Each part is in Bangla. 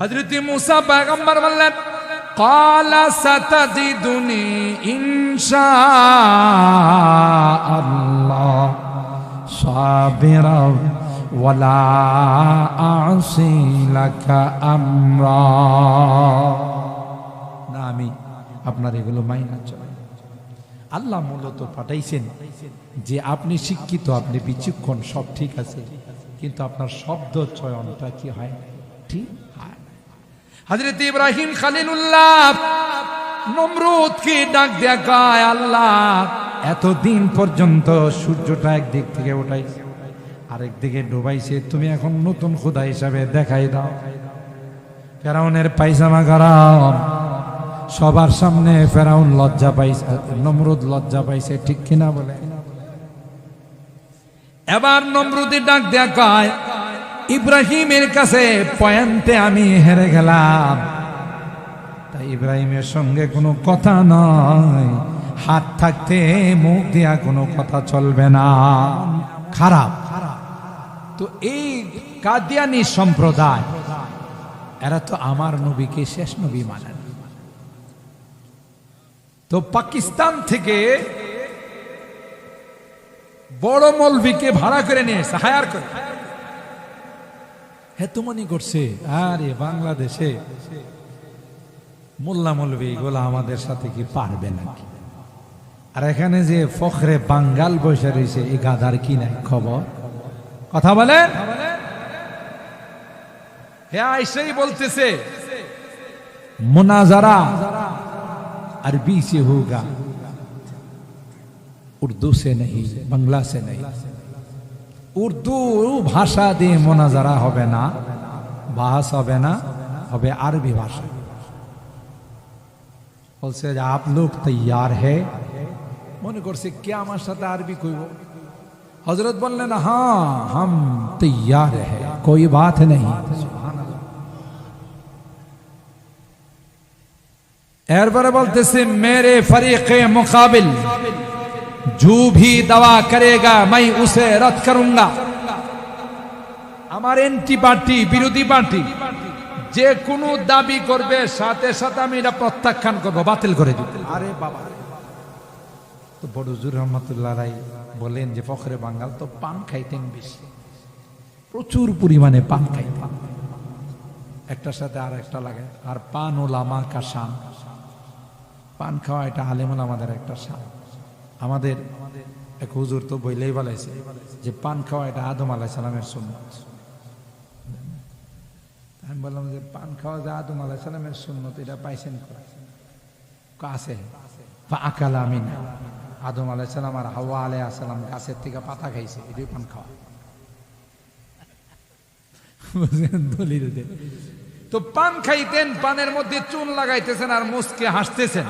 হজরত মুসা পায়গম্বর বললেন, কালা সাতাজিদুনি ইনশা আল্লাহ সাবিরা ওয়ালা আমরা। না, আমি আপনার এগুলো মাইনা চলে। আল্লাহ মূলত পাঠাইছেন যে আপনি শিক্ষিত, আপনি বিচক্ষণ, সব ঠিক আছে, কিন্তু আপনার শব্দ চয়নটা কি হয়? ঠিক? হজরত ইব্রাহিম খালিলুল্লাহ নমরুদ কি ডাক দেয়া, গায় আল্লাহ, এতদিন পর্যন্ত সূর্যটা একদিক থেকে উঠাইছে, আরেক দিকে ডুবাইছে, তুমি এখন নতুন খোদা হিসাবে দেখাই দাও। ফেরাউনের পায়জামা গরম, সবার সামনে ফেরাউন লজ্জা পাইছে, নমরুদ লজ্জা পাইছে, ঠিক কিনা বলে? এবার নমরুদি ডাক দেয়া কয় ইব্রাহিমের কাছে পয়েন্টে আমি হেরে গেলাম। তাই ইব্রাহিমের সঙ্গে কোনো কথা নয়। হাত থাকতে মুখ দেয়া কোনো কথা চলবে না। খারাপ। তো এই কাদিয়ানি সম্প্রদায়, এরা তো আমার নবীকে শেষ নবী মানেন। তো পাকিস্তান থেকে বড় মলবিকে ভাড়া করে নিয়ে এসে হায়ার করে। হ্যাঁ, হেতুমনি করছে। আরে, বাংলাদেশে মোল্লা মৌলবী এগুলো আমাদের সাথে কি পারবে নাকি? আর এখানে যে ফখরে বাঙ্গাল বসে রয়েছে, এই গাধার কি নাই খবর? কথা বলে হ্যাঁ আইসেই বলতেছে, মোনাজারা আর বিচে হুগা, উর্দু সে নেই, বাংলা সে নেই। उर्दू भाषा दिए मना जरा होना भाषा होरबी भाषा। बोलते आप लोग तैयार है? मन कर हज़रत बोलने ना हाँ हम तैयार है, कोई बात नहीं। यार बोलते से, मेरे फरीके मुकाबिल। जो भी दवा करेगा मैं उसे रद्द करूंगा আমার এন্টি পার্টি বিরোধী পার্টি যে কোনো দাবি করবে সাথে সাথে আমি এটা প্রত্যাখ্যান করবো বাতিল করে দিব আরে বাবা তো বড় জুর রহমতুল্লাহ রাই বলেন যে ফখরে বাঙ্গাল তো পান খাইতেন বেশি প্রচুর পরিমাণে পান খাইতেন একটার সাথে আর একটা লাগে আর পান ও লামা কাসান পান খাওয়া এটা আলেমন আমাদের একটা সান আমাদের এক হুজুর তো বইলেই বলাইছে যে পান খাওয়া এটা আদম আলাহ সালামের সুন্নত। আমি বললাম যে পান খাওয়া যে আদম আলাহ সালামের সুন্নত, এটা পাইছেন আছে? আকাল আমিন আদম আলাহ সালাম আর হাওয়া আলাই আসসালাম গাছের থেকে পাতা খাইছে, এটাই পান খাওয়া। তো পান খাইতেন, পানের মধ্যে চুন লাগাইতেছেন আর মুসকে হাসতেছেন।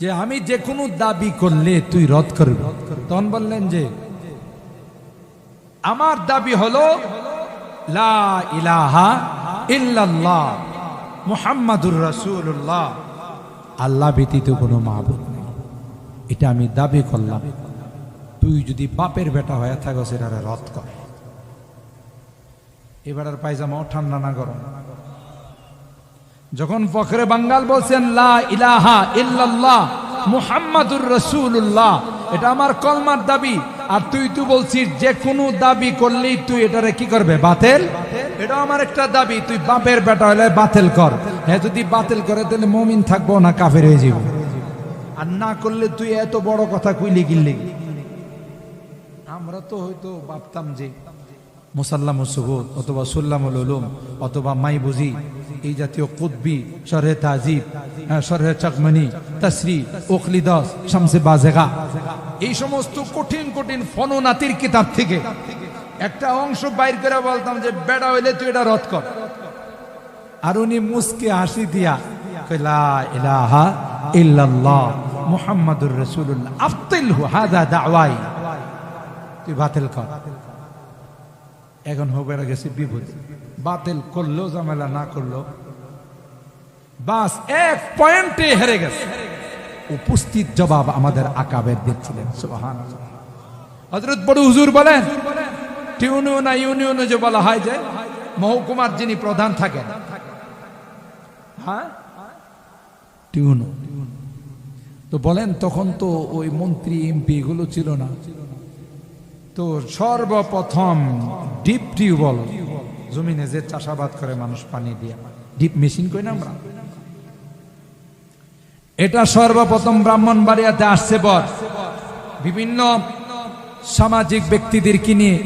যে আমি যে কোনো দাবি করলে তুই রদ করবি। তখন বললেন যে, আমার দাবি হলো, লা ইলাহা আল্লাহ ব্যতীত কোনো মাহবুব নেই। এটা আমি দাবি করলাম। তুই যদি বাপের বেটা হয়ে থাকো সেটা রদ কর। এবার আর পায়জামাও ঠান্ডা না গরম। যখন ফখরে বাঙ্গাল বলছেন, লা ইলাহা মুহাম্মাদুর রাসূলুল্লাহ এটা আমার কলমার দাবি। আর তুই তুই বলছিস, যে কোনো দাবি করলেই তুই এটারে কি করবে, বাতিল? এটা আমার একটা দাবি, তুই বাপের বেটা হলে বাতিল কর। হ্যাঁ যদি বাতিল করে তাহলে মমিন থাকব না, কাফের হয়ে যাব। আর না করলে তুই এত বড় কথা কইলি গিললি। আমরা তো হয়তো ভাবতাম যে মুসাল্লাম সুবুদ অথবা সুল্লামুল উলুম অথবা মাই বুঝি এই জাতীয় কুদ্বি শরহে তাজিব শরহে চকমনি, তসরি ওখলিদাস শামসে বাজেগা, এই সমস্ত কঠিন কঠিন ফননাতির কিতাব থেকে একটা অংশ বাইর করে বলতাম যে, বেড়া হইলে তুই এটা রদ কর। আর উনি মুসকে হাসি দিয়া কইলা ইলাহা ইল্লাল্লাহ মুহাম্মাদুর রাসূলুল্লাহ। আফতিলহু, হাযা দাওয়াই। তুই বাতিল কর। এখন হবে গেছে বিপদে বাতিল করল ঝামেলা না করল বাস, এক পয়েন্টে হেরে গেছে। উপস্থিত জবাব আমাদের আকাবের দিচ্ছিলেন সুবহান হজরত বড় হুজুর বলেন, টিউনিয়ন ইউনিয়নে যে বলা হয় যে, মহকুমার যিনি প্রধান থাকেন হ্যাঁ? টিউনো তো বলেন, তখন তো ওই মন্ত্রী, এমপি এগুলো ছিল না। তো সর্বপ্রথম ডিপ টিউবওয়েল জমিনে যে চাষাবাদ করে মানুষ পানি দিয়ে। ডিপ মেশিন কই না আমরা? এটা সর্বপ্রথম ব্রাহ্মণ ব্রাহ্মণবাড়িয়াতে আসছে পর বিভিন্ন সামাজিক ব্যক্তিদের নিয়ে?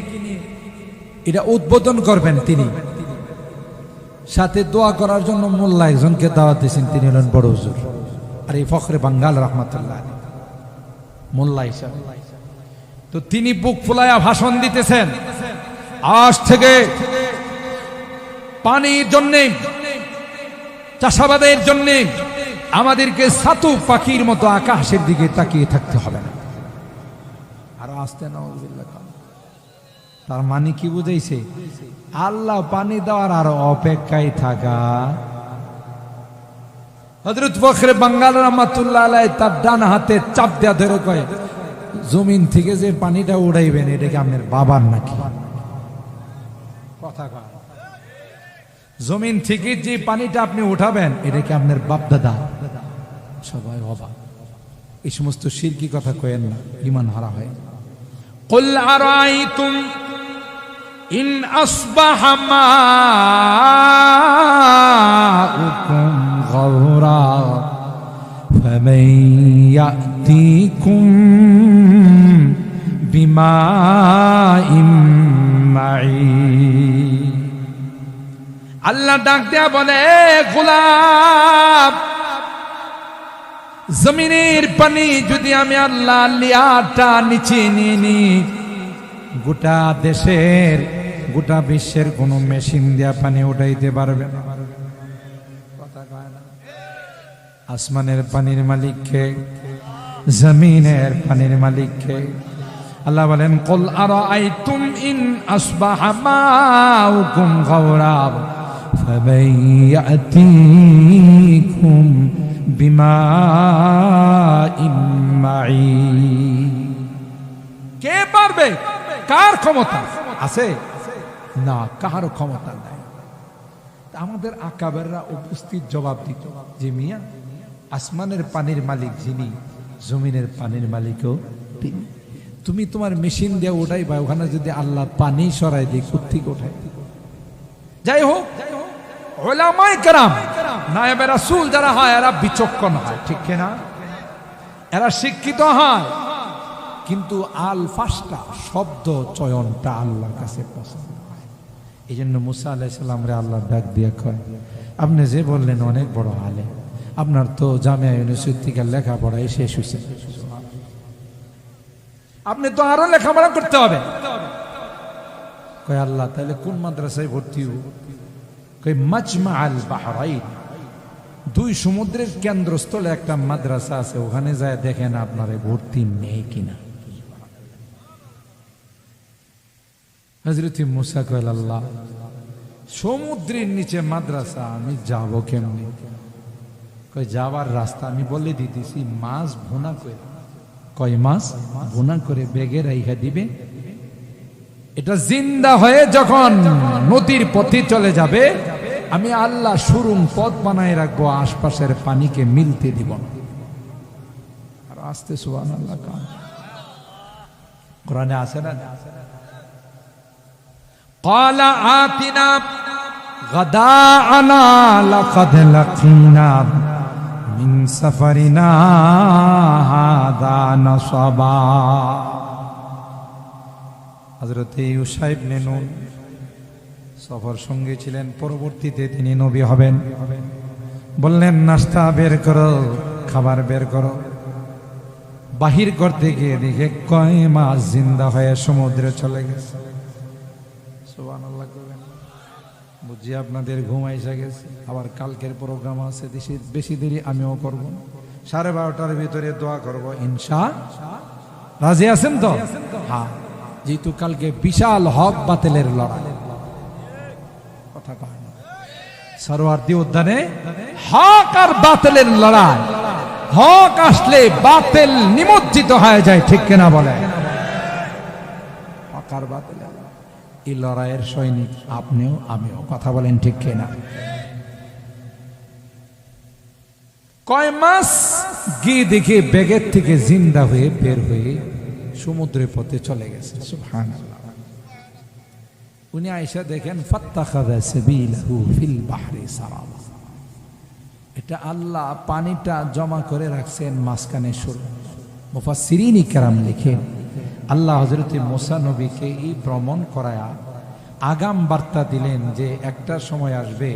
এটা উদ্বোধন করবেন তিনি। সাথে দোয়া করার জন্য মোল্লা একজনকে দাওয়াত দিয়েছেন, তিনি হলেন বড় হুজুর। আর এই ফখরে বাঙ্গাল রহমতুল্লাহ। মোল্লা হিসাবে। তো তিনি বুক ফুলায়া ভাষণ দিতেছেন। আজ থেকে পানির জন্যে, চাষাবাদের জন্যে আমাদেরকে সাতু পাখির মতো আকাশের দিকে তাকিয়ে থাকতে হবে না। আর আসতে তার মানে কি বুঝাইছে? আল্লাহ পানি দেওয়ার আর অপেক্ষায় থাকা। হজরত ফখরে বাঙ্গাল রহমাতুল্লাহ তার ডান হাতে চাপ দেয়া ধরে কয় জমিন থেকে যে পানিটা উড়াইবেন এটা কি আপনার বাবার নাকি কথা কয় জমিন থেকে যে পানিটা আপনি উঠাবেন এটা কি আপনার বাপ দাদা সবাই অবাক এই সমস্ত শিরকি কথা কয়েন না ইমান হারা হয় قل أرأيتم إن أصبح ماؤكم غورا فمن يأتيكم بماء معين আল্লাহ ডাক দেয়া বলে গোলাপ, জমিনের পানি যদি আমি আল্লাহ লিয়াটা নিচে নিয়ে গোটা দেশের, গোটা বিশ্বের কোনো মেশিন দিয়া পানি উঠাইতে পারবে না। আসমানের পানির মালিককে, জমিনের পানির মালিককে আল্লাহ বলেন কল আর আইতুম ইন আসবাহা মাউকুম গাওরাব فمن يأتيكم بماء معين কে পারবে কার ক্ষমতা আছে না কার ক্ষমতা নাই তা আমাদের আকাবেররা উপস্থিত জবাব দিত যে মিয়া আসমানের পানির মালিক যিনি জমিনের পানির মালিকও তিনি তুমি তোমার মেশিন দিয়ে ওঠাই বা ওখানে যদি আল্লাহ পানি সরাই দিই কোথেকে ওঠাই যাই হোক ওলামাই কারাম, নায়েবে রাসূল যারা হয়, এরা বিচক্ষণ হয়, ঠিক কিনা? এরা শিক্ষিত হয়, কিন্তু আল ফাস্টা, শব্দ চয়নটা আল্লাহর কাছে পছন্দ এই জন্য মুসা আলাইসাল্লাম রে আল্লাহ ডাক দিয়ে কয়, আপনি যে বললেন, অনেক বড় আলে আপনার তো জামিয়া ইউনিভার্সিটি থেকে লেখাপড়াই শেষ হয়েছে আপনি তো আরও লেখাপড়া করতে হবে। কয়, আল্লাহ, তাহলে কোন মাদ্রাসায় ভর্তি হব? কই মাজমা আল বাহরাইন। দুই সমুদ্রের কেন্দ্রস্থলে একটা মাদ্রাসা আছে, ওখানে যায় দেখেন আপনারে ভর্তি নেই কিনা। হজরত মুসা কয়েল আল্লাহ, সমুদ্রের নিচে মাদ্রাসা, আমি যাব কেমনি? কই যাওয়ার রাস্তা আমি বলে দিতেছি, মাছ ভুনা করে কয় মাছ ভুনা করে বেগে রাইখা দিবে এটা জিন্দা হয়ে যখন নদীর পথে চলে যাবে আমি আল্লাহ সুরুম পথ বানায় রাখবো আশপাশের পানিকে মিলতে দিব না আর আসতে সুবান আল্লাহ কান কোরআনে আছে না قال آتنا غداءنا لقد لقينا من سفرنا هذا نصبا হজরত ইউসাইব নুন সফর সঙ্গে ছিলেন পরবর্তীতে তিনি নবী হবেন বললেন নাস্তা বের করো খাবার বের করো বাহির করতে গিয়ে দেখে কয় মাস জিন্দা হয়ে সমুদ্রে চলে গেছে বুঝি আপনাদের ঘুম গেছে, আবার কালকের প্রোগ্রাম আছে, বেশি বেশি দেরি আমিও করব সাড়ে বারোটার ভিতরে দোয়া করব, ইনশা রাজি আছেন তো? হ্যাঁ। যেহেতু কালকে বিশাল হক বাতিলের লড়াই। কথা কয় না। উদ্যানে হক আর বাতিলের লড়াই। হক আসলে বাতিল নিমজ্জিত হয়ে যায়, ঠিক কিনা বলে? হক আর বাতিলের। এই লড়াইয়ের সৈনিক, আপনিও আমিও। কথা বলেন ঠিক কিনা? কয় মাস গিয়ে দেখে ব্যাগের থেকে জিন্দা হয়ে বের হয়ে সমুদ্রের পথে চলে গেছে। উনি আয়সা দেখেন এটা আল্লাহ পানিটা জমা করে রাখছেন মাঝখানে শুরু। মুফাসসিরিন কেরাম লিখেন আল্লাহ হজরত মোসা নবীকে এই ভ্রমণ করায়া আগাম বার্তা দিলেন যে একটা সময় আসবে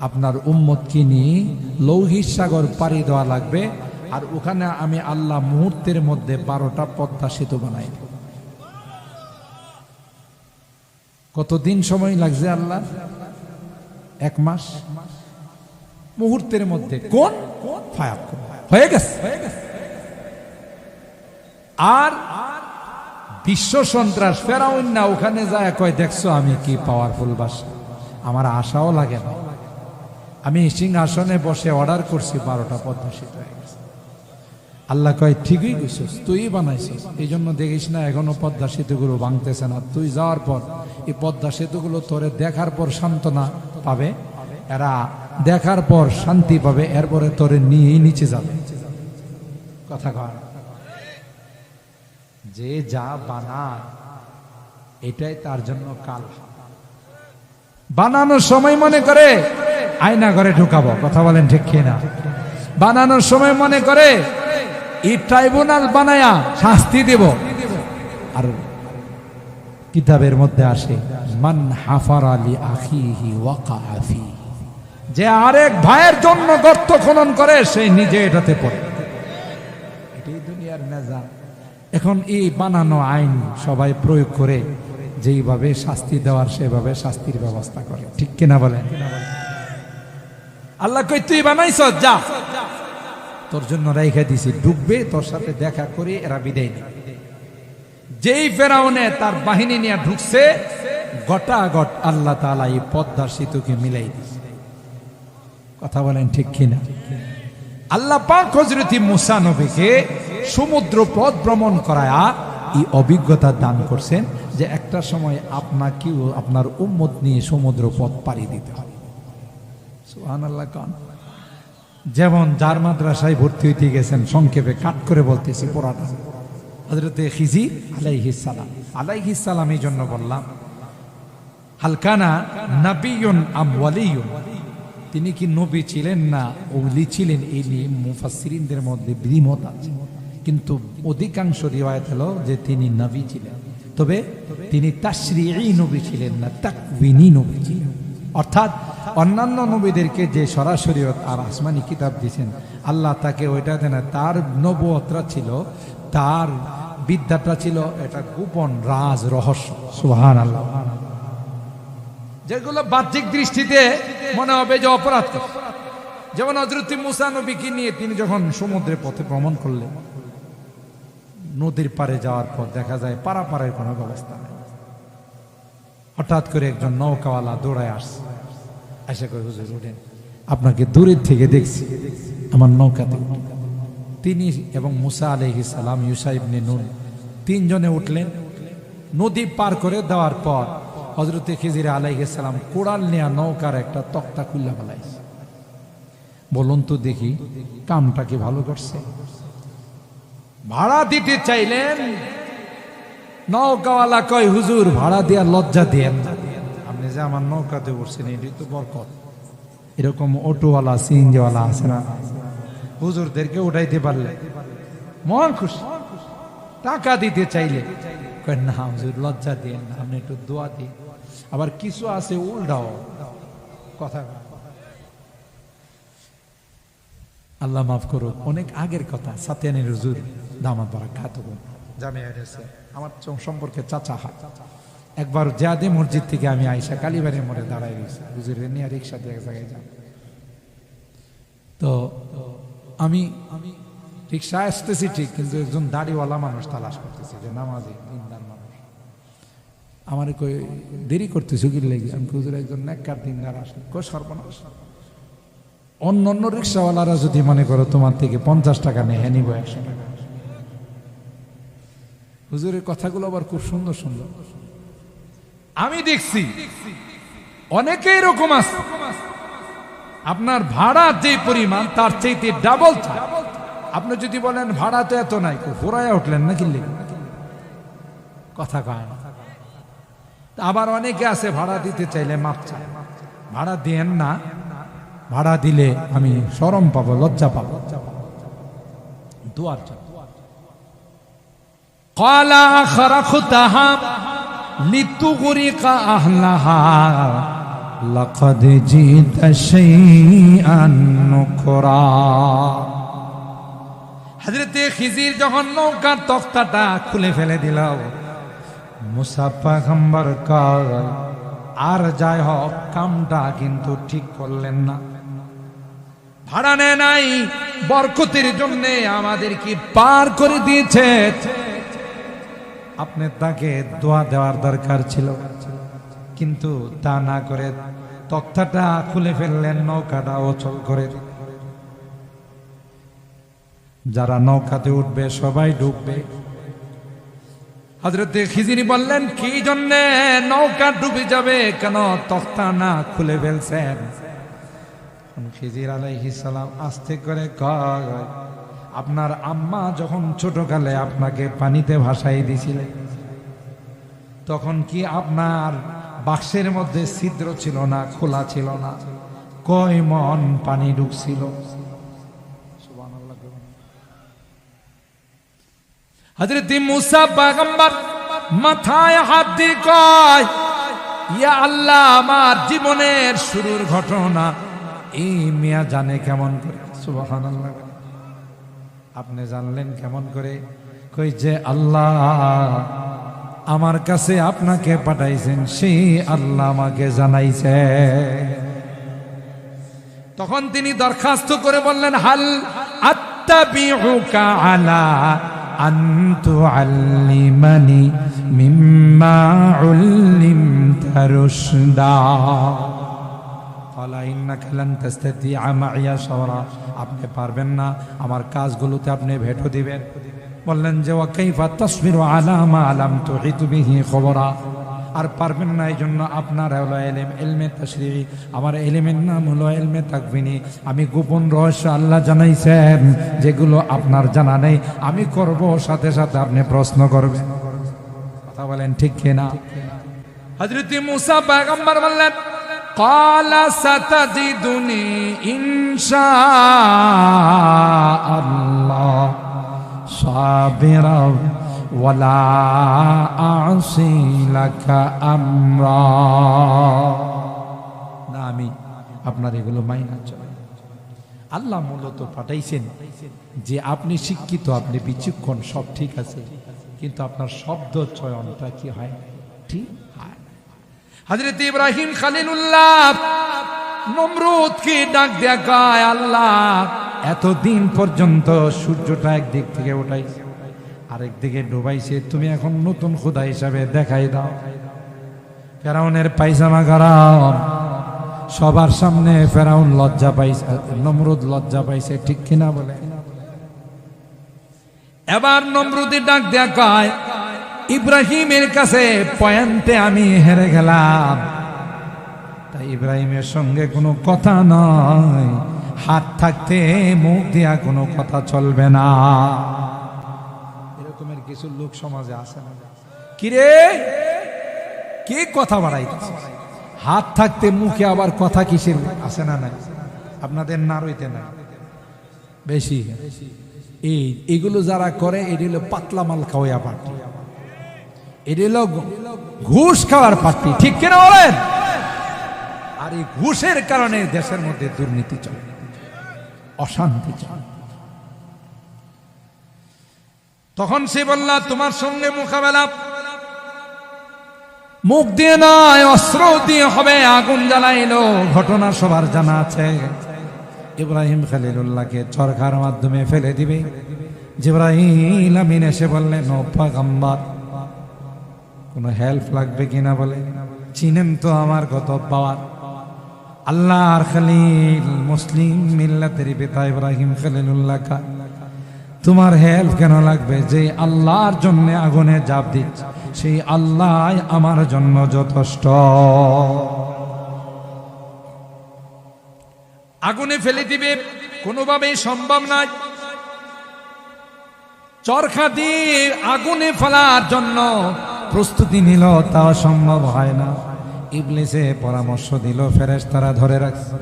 আপনার উম্মতকে নিয়ে লৌহিক সাগর পাড়ি দেওয়া লাগবে আর ওখানে আমি আল্লাহ মুহূর্তের মধ্যে বারোটা পদ্মা সেতু বানাই কতদিন সময় লাগছে আল্লাহ? এক মাস? মুহূর্তের মধ্যে। কোন? ফায়াক হয়ে গেছে। আর বিশ্ব সন্ত্রাস, ফেরাউন না, ওখানে যায়, কয়, দেখছ আমি কি পাওয়ারফুল বাসা? আমার আশাও লাগে না। আমি সিংহাসনে বসে অর্ডার করছি, বারোটা পদ্মা সেতু হয়ে গেছে। আল্লাহ কয়, ঠিকই গেছিস তুই বানাইছিস। এই জন্য দেখিস না, এখনও পদ্মা সেতুগুলো ভাঙতেছে না। তুই যাওয়ার পর, এই পদ্মা সেতুগুলো তোরে দেখার পর সান্ত্বনা পাবে। এরা দেখার পর শান্তি পাবে, এরপরে তোরে নিয়েই নিচে যাবে। কথা কয় যে যা বানায়, এটাই তার জন্য কাল। বানানোর সময় মনে করে, আয়না ঘরে ঢুকাবো, কথা বলেন ঠিক না বানানোর সময় মনে করে, এই ট্রাইব্যুনাল বানায়া শাস্তি দেব। আর কিতাবের মধ্যে আসে, মান হাফার আলী আখিহি ওয়াকা আফি যে আরেক ভাইয়ের জন্য গর্ত খনন করে, সে নিজে এটাতে পড়ে। এটাই দুনিয়ার নেজাম এখন এই বানানো আইন সবাই প্রয়োগ করে যেইভাবে শাস্তি দেওয়ার, সেভাবে শাস্তির ব্যবস্থা করে। ঠিক কিনা বলেন? আল্লাহ কই, তুই বানাইছ, যা। তোর জন্য রেখে দিছি। ডুববে, তোর সাথে দেখা করে এরা বিদায় নেবে। যেই ফেরাউনে তার বাহিনী নিয়ে ঢুকছে, গটা গট আল্লাহ তালা এই পদ্মার সেতুকে মিলাই দিছে। কথা বলেন ঠিক কিনা? আল্লাহ পাক হজরতি মুসা নবীকে সমুদ্র পথ ভ্রমণ করায়া এই অভিজ্ঞতা দান করছেন যে একটা সময় আপনাকেও আপনার উম্মত নিয়ে সমুদ্র পথ পাড়ি দিতে হবে। যেমন যার মাদ্রাসায় ভর্তি হইতে গেছেন, সংক্ষেপে কাট করে বলতেছি পড়াটা হজরতে খিজি আলাইহিস সালাম। আলাইহিস সালাম এই জন্য বললাম হালকানা নাবিয়ুন আম ওয়ালিয়ুন? তিনি কি নবী ছিলেন না ওলি ছিলেন? এই নিয়ে মুফাসসিরিনদের মধ্যে দ্বিমত আছে। কিন্তু অধিকাংশ রিওয়ায়ত হলো যে তিনি নবী ছিলেন। তবে তিনি তাশরিঈ নবী ছিলেন না তাকউইনি নবী ছিলেন। অর্থাৎ অন্যান্য নবীদেরকে যে সরাসরি আর আসমানি কিতাব দিয়েছেন, আল্লাহ তাকে ওইটা দেন তার নবুয়তরা ছিল, তার বিদ্যাটা ছিল এটা গোপন রাজ, রহস্য। সুহান আল্লাহ যেগুলো বাহ্যিক দৃষ্টিতে মনে হবে যে অপরাধ। যেমন হজরত মুসা নবীকে নিয়ে তিনি যখন সমুদ্রের পথে ভ্রমণ করলেন নদীর পারে যাওয়ার পর দেখা যায় পারাপারের কোনো ব্যবস্থা নেই। হঠাৎ করে একজন নৌকাওয়ালা দৌড়ায় আসছে। আশা করে হুজুর, উঠেন। আপনাকে দূরের থেকে দেখছি। আমার নৌকাতে। তিনি এবং মুসা আলহি সালাম ইউসাইবনে নুন তিনজনে উঠলেন। নদী পার করে দেওয়ার পর হজরতে খিজির আলাইসালাম কোড়াল নেয়া নৌকার একটা তক্তা খুল্লা ফেলাইছে। বলুন তো দেখি, কামটা কি ভালো করছে? ভাড়া দিতে চাইলেন? নৌকাওয়ালা কয়, হুজুর, ভাড়া দেওয়ার লজ্জা দেন। আপনি যে আমার নৌকাতে উঠছেন, এটি তো বরকত। এরকম অটোওয়ালা, সিএনজিওয়ালা আছে না? হুজুরদেরকে উঠাইতে পারলে? মন খুশি? টাকা দিতে চাইলে? না হুজুর, লজ্জা দেন আপনি একটু দোয়া দিন। আবার কিছু আছে, উল্টাও। কথা কয়। আল্লাহ মাফ করুক, অনেক আগের কথা সাতিয়ানের হুজুর দামাত বারা খাত আমার সম্পর্কে চাচা হয়। একবার জাদে মসজিদ থেকে আমি আইসা কালীবাড়ির মোড়ে দাঁড়াই গেছি হুজুরের নিয়ে রিক্সা দিয়ে এক জায়গায় যাব তো আমি আমি রিক্সা আসতেছি ঠিক, কিন্তু একজন দাড়িওয়ালা মানুষ তালাশ করতেছি যে নামাজি দিনদার মানুষ। আমার কই দেরি করতেছি কি লেগে আমি হুজুর একজন নেককার দিনদার আসলে। কই সর্বনাশ। অন্য অন্য রিক্সাওয়ালারা যদি মনে করো তোমার থেকে পঞ্চাশ টাকা নেই হ্যাঁ নিবো একশো টাকা। হুজুরের কথাগুলো আবার খুব সুন্দর সুন্দর। আমি দেখছি অনেকে এরকম আছে। আপনার ভাড়া যে পরিমাণ, তার চাইতে ডাবল আপনি যদি বলেন ভাড়া তো এত নাই ঘোরায় উঠলেন না কিনলে কথা কয় না। আবার অনেকে আছে ভাড়া দিতে চাইলে মাপ চায়। ভাড়া দেন না। ভাড়া দিলে আমি সরম পাবো লজ্জা পাবো দুয়ার জন্য قال خرقتها لتغرق أهلها لقد جئت شيئا نكرا হজরতে খিজির যখন নৌকার তক্তাটা খুলে ফেলে দিল মুসাফা খাম্বার কাল আর যাই হোক কামটা কিন্তু ঠিক করলেন না ভাড়া নেয় নাই, বরকতের জন্য আমাদের কি পার করে দিয়েছে। আপনি তাকে দোয়া দেওয়ার দরকার ছিল, কিন্তু তা না করে তক্তাটা খুলে ফেললেন নৌকাটা অচল করে। যারা নৌকাতে উঠবে, সবাই ডুববে। হজরতে খিজিরি বললেন, কি জন্যে নৌকা ডুবে যাবে? কেন তক্তা না খুলে ফেলছেন? খিজির আলাইহিস সালাম আস্তে করে কয়, আপনার আম্মা যখন ছোটকালে আপনাকে পানিতে ভাসাই দিছিলেন তখন কি আপনার বাক্সের মধ্যে ছিদ্র ছিল না, খোলা ছিল না? কয় মন পানি ঢুকছিল? মুসা মাথায় হাত দিয়ে কয়, ইয়া আল্লাহ, আমার জীবনের শুরুর ঘটনা এই মিয়া জানে কেমন করে? সুবহানাল্লাহ। আপনি জানলেন কেমন করে? কই যে আল্লাহ আমার কাছে আপনাকে পাঠাইছেন, সেই আল্লাহ আমাকে জানাইছে। তখন তিনি দরখাস্ত করে বললেন, হাল আত্তাবিউকা আলা মিম্মা উল্লিমতা রুশদা। আপনি পারবেন না, আমার কাজগুলোতে আপনি ভেটো দিবেন। বললেন যে তাসবিরু আলা মা লাম তুহিত বিহি খবরা? আর পারবেন না এই জন্য আপনার হলো এলেম, এলমে তাশরি আমার এলেমের নাম হলো এলমে তাকবিনি আমি গোপন রহস্য আল্লাহ জানাইছেন, যেগুলো আপনার জানা নেই। আমি করব, সাথে সাথে আপনি প্রশ্ন করবেন। কথা বলেন ঠিক কিনা? হজরত মুসা পয়গম্বর বললেন قال ستجدني إن شاء الله صابرا ولا أعصي لك أمرا না আমি আপনার এগুলো মাইনা চলে আল্লাহ মূলত পাঠাইছেন যে আপনি শিক্ষিত আপনি বিচক্ষণ সব ঠিক আছে কিন্তু আপনার শব্দ চয়নটা কি হয় ঠিক হয় না। হজরত ইব্রাহিম খালিলুল্লাহ নমরুদকে ডাক দেয়া গায়, আল্লাহ, এতদিন পর্যন্ত সূর্যটা একদিক থেকে উঠাইছে, আরেক দিকে ডুবাইছে, তুমি এখন নতুন খোদা হিসাবে দেখাই দাও। ফেরাউনের পায়জামা গরম, সবার সামনে ফেরাউন লজ্জা পাইছে, নমরুদ লজ্জা পাইছে, ঠিক কিনা বলে? এবার নমরুদি ডাক দেয়া ইব্রাহিমের কাছে পয়েন্টে আমি হেরে গেলাম। তাই ইব্রাহিমের সঙ্গে কোনো কথা নয়। হাত থাকতে মুখ দিয়া কোনো কথা চলবে না। এরকমের কিছু লোক সমাজে আছে না? কিরে? কে কথা বাড়াইতেছে? হাত থাকতে মুখে আবার কথা কিসের আসে না নাই? আপনাদের না রইতে না বেশি। এই, এগুলো যারা করে, এটি হলো পাতলা মাল খাওয়া পার্টি ঘুষ খাওয়ার পার্টি ঠিক কিনা বলেন? আর এই ঘুষের কারণে দেশের মধ্যে দুর্নীতি চলে, অশান্তি চলে। তখন সে বলল, তোমার সঙ্গে মোকাবেলা, মুখ দিয়ে নয়, অস্ত্র দিয়ে হবে, আগুন জ্বালাইলো, ঘটনা সবার জানা আছে। ইব্রাহিম খালিলুল্লাহকে চরকার মাধ্যমে ফেলে দিবে। জিব্রাহিম এসে বললেন, ও পাগাম্বার কোনো হেল্প লাগবে কিনা বলে? চিনেন তো আমার কত পাওয়ার। আল্লাহ আর খালিল মুসলিম মিল্লাতের পিতা ইব্রাহিম খালিলুল্লাহ খা তোমার হেল্প কেন লাগবে? যে আল্লাহর জন্য আগুনে জাপ দিচ্ছে, সেই আল্লাহ আমার জন্য যথেষ্ট। আগুনে ফেলে দিবে কোনোভাবেই সম্ভব নয়। চরখা দিয়ে আগুনে ফেলার জন্য প্রস্তুতি নিল, তাও সম্ভব হয় না। ইবলিসে পরামর্শ দিল ফেরেস তারা ধরে রাখছে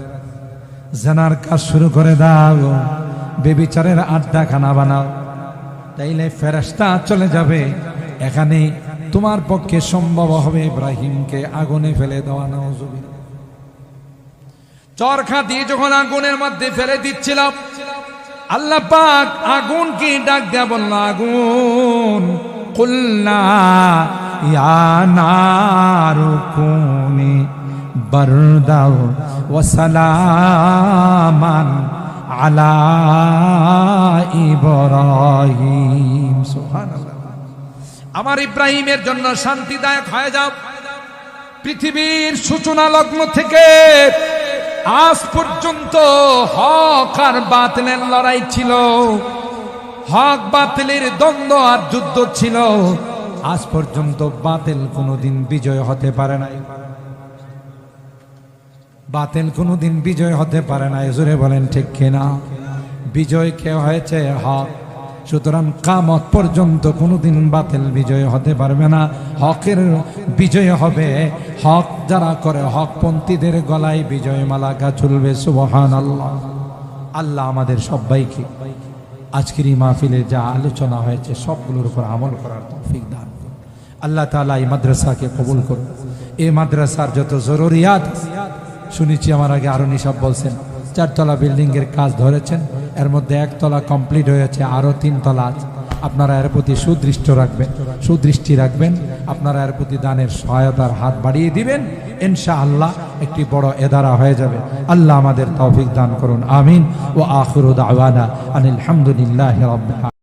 জানার কাজ শুরু করে দাও, বেবিচারের আড্ডা খানা বানাও। তাইলে ফেরেস্তা চলে যাবে। এখানে তোমার পক্ষে সম্ভব হবে ইব্রাহিমকে আগুনে ফেলে দেওয়া নজুবিল চরখা দিয়ে যখন আগুনের মধ্যে ফেলে দিচ্ছিলাম, আল্লাহ পাক আগুনকে ডাক দেয়া বলল, আগুন কুল্লা আলা ইব্রাহিম। সুবহানাল্লাহ। আমার ইব্রাহিমের জন্য শান্তিদায়ক হয়ে যাও। পৃথিবীর সূচনা লগ্ন থেকে আজ পর্যন্ত হক আর বাতিলের লড়াই ছিল। হক বাতিলের দ্বন্দ্ব আর যুদ্ধ ছিল। আজ পর্যন্ত বাতিল কোনোদিন বিজয় হতে পারে নাই। বাতিল কোনোদিন বিজয় হতে পারে না জোরে বলেন ঠিক কিনা? বিজয় কে হয়েছে? হক সুতরাং কামত পর্যন্ত কোনোদিন বাতিল বিজয় হতে পারবে না। হকের বিজয় হবে। হক যারা করে, হকপন্থীদের গলায় বিজয় মালাকা চলবে সুবহান আল্লাহ আল্লাহ আমাদের সবাইকে আজকের এই মাহফিলে যা আলোচনা হয়েছে, সবগুলোর উপর আমল করার তৌফিক দান। আল্লাহ তাআলা এই মাদ্রাসাকে কবুল করুন। এই মাদ্রাসার যত জরুরিয়াত, শুনেছি আমার আগে আরও নিসাব বলছেন, চারতলা বিল্ডিং এর কাজ ধরেছেন, এর মধ্যে একতলা কমপ্লিট হয়েছে, আরও তিন তলা আছে। আপনারা এর প্রতি সুদৃষ্ট রাখবেন, সুদৃষ্টি রাখবেন, আপনারা এর প্রতি দানের সহায়তার হাত বাড়িয়ে দিবেন ইনশা আল্লাহ একটি বড় এদারা হয়ে যাবে। আল্লাহ আমাদের তৌফিক দান করুন, আমিন। ও আখরুদ আওয়ানা আনিল হামদুলিল্লাহ